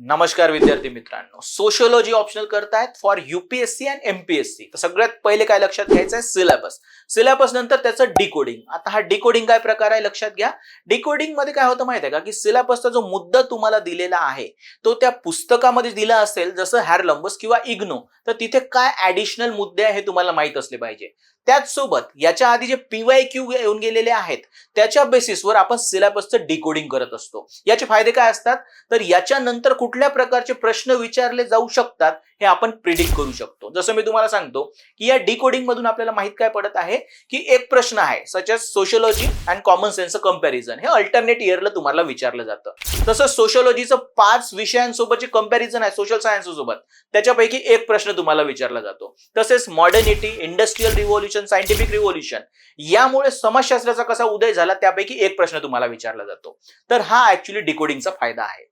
नमस्कार विद्यार्थी मित्रांनो. सोशिओलॉजी ऑप्शनल करतायत फॉर युपीएससी अँड एमपीएससी तर सगळ्यात पहिले काय लक्षात घ्यायचं आहे सिलेबस सिलेबस नंतर त्याचं डिकोडिंग आता हा डिकोडिंग काय प्रकार आहे? लक्षात घ्या. डिकोडिंगमध्ये काय होतं माहिती आहे का? की सिलेबसचा जो मुद्दा तुम्हाला दिलेला आहे तो त्या पुस्तकामध्ये दिला असेल जसं हॅरलंबस किंवा इग्नो तर तिथे काय ऍडिशनल मुद्दे आहे हे तुम्हाला माहीत असले पाहिजे. त्याचसोबत याच्या आधी जे पीवाय क्यू येऊन गेलेले आहेत त्याच्या बेसिसवर आपण सिलेबसचं डिकोडिंग करत असतो. याचे फायदे काय असतात? तर याच्यानंतर कुठल्या प्रकारचे प्रश्न विचारले जाऊ शकतात हे आपण प्रिडिक्ट करू शकतो. जसं मी तुम्हाला सांगतो की या डिकोडिंग मधून आपल्याला माहीत काय पडत आहे? की एक प्रश्न आहे such as and common sense comparison हे अल्टरनेट इयरला तुम्हाला विचारलं जातं. तसं सोशिओलॉजीचं पाच विषयांसोबत जे कंपॅरिझन आहे सोशल सायन्स सोबत. त्याच्यापैकी एक प्रश्न तुम्हाला विचारला जातो. तसेच modernity industrial revolution scientific revolution यामुळे समाजशास्त्राचा कसा उदय झाला त्यापैकी एक प्रश्न तुम्हाला विचारला जातो. तर हा ऍक्च्युली डिकोडिंगचा फायदा आहे.